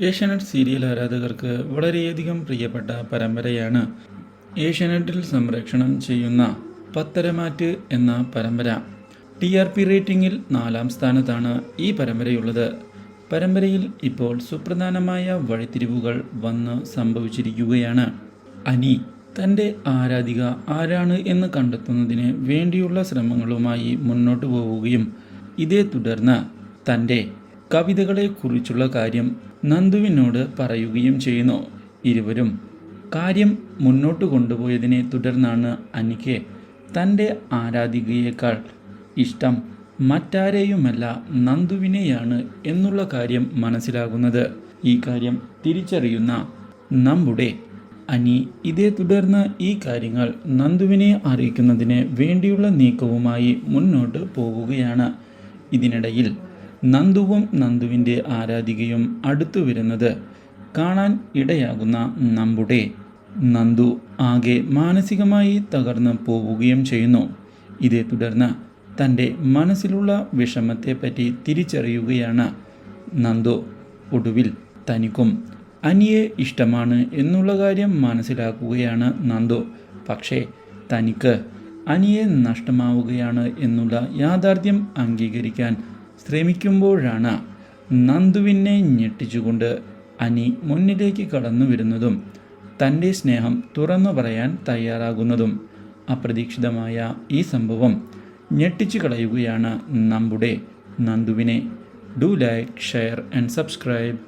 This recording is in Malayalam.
ഏഷ്യാനെറ്റ് സീരിയൽ ആരാധകർക്ക് വളരെയധികം പ്രിയപ്പെട്ട പരമ്പരയാണ് ഏഷ്യാനെറ്റിൽ സംരക്ഷണം ചെയ്യുന്ന പത്തരമാറ്റ് എന്ന പരമ്പര. ടി ആർ പി റേറ്റിംഗിൽ നാലാം സ്ഥാനത്താണ് ഈ പരമ്പരയുള്ളത്. പരമ്പരയിൽ ഇപ്പോൾ സുപ്രധാനമായ വഴിത്തിരിവുകൾ വന്ന് സംഭവിച്ചിരിക്കുകയാണ്. അനി തന്റെ ആരാധിക ആരാണ് എന്ന് കണ്ടെത്തുന്നതിന് വേണ്ടിയുള്ള ശ്രമങ്ങളുമായി മുന്നോട്ട് പോവുകയും ഇതേ തുടർന്ന് തന്റെ കവിതകളെക്കുറിച്ചുള്ള കാര്യം നന്ദുവിനോട് പറയുകയും ചെയ്യുന്നു. ഇരുവരും കാര്യം മുന്നോട്ട് കൊണ്ടുപോയതിനെ തുടർന്നാണ് അനിക്ക് തന്റെ ആരാധികയേക്കാൾ ഇഷ്ടം മറ്റാരെയുമല്ല നന്ദുവിനെയാണ് എന്നുള്ള കാര്യം മനസ്സിലാകുന്നത്. ഈ കാര്യം തിരിച്ചറിയുന്ന നമ്മുടെ അനി ഇതേ തുടർന്ന് ഈ കാര്യങ്ങൾ നന്ദുവിനെ അറിയിക്കുന്നതിന് വേണ്ടിയുള്ള നീക്കവുമായി മുന്നോട്ട് പോകുകയാണ് ഇതിനിടയിൽ നന്ദുവും നന്ദുവിന്റെ ആരാധികയും അടുത്തു വരുന്നത് കാണാൻ ഇടയാകുന്ന നമ്മുടെ നന്ദു ആകെ മാനസികമായി തകർന്നു പോവുകയും ചെയ്യുന്നു. ഇതേ തുടർന്ന് തന്റെ മനസ്സിലുള്ള വിഷമത്തെപ്പറ്റി തിരിച്ചറിയുകയാണ് നന്ദു. ഒടുവിൽ തനിക്കും അനിയെ ഇഷ്ടമാണ് എന്നുള്ള കാര്യം മനസ്സിലാക്കുകയാണ് നന്ദു. പക്ഷേ തനിക്ക് അനിയെ നഷ്ടമാവുകയാണ് എന്നുള്ള യാഥാർത്ഥ്യം അംഗീകരിക്കാൻ ശ്രമിക്കുമ്പോഴാണ് നന്ദുവിനെ ഞെട്ടിച്ചുകൊണ്ട് അനി മുന്നിലേക്ക് കടന്നു വരുന്നതും തന്റെ സ്നേഹം തുറന്നു പറയാൻ തയ്യാറാകുന്നതും അപ്രതീക്ഷിതമായ ഈ സംഭവം ഞെട്ടിച്ചു കളയുകയാണ് നമ്മുടെ നന്ദുവിനെ. Do like share and subscribe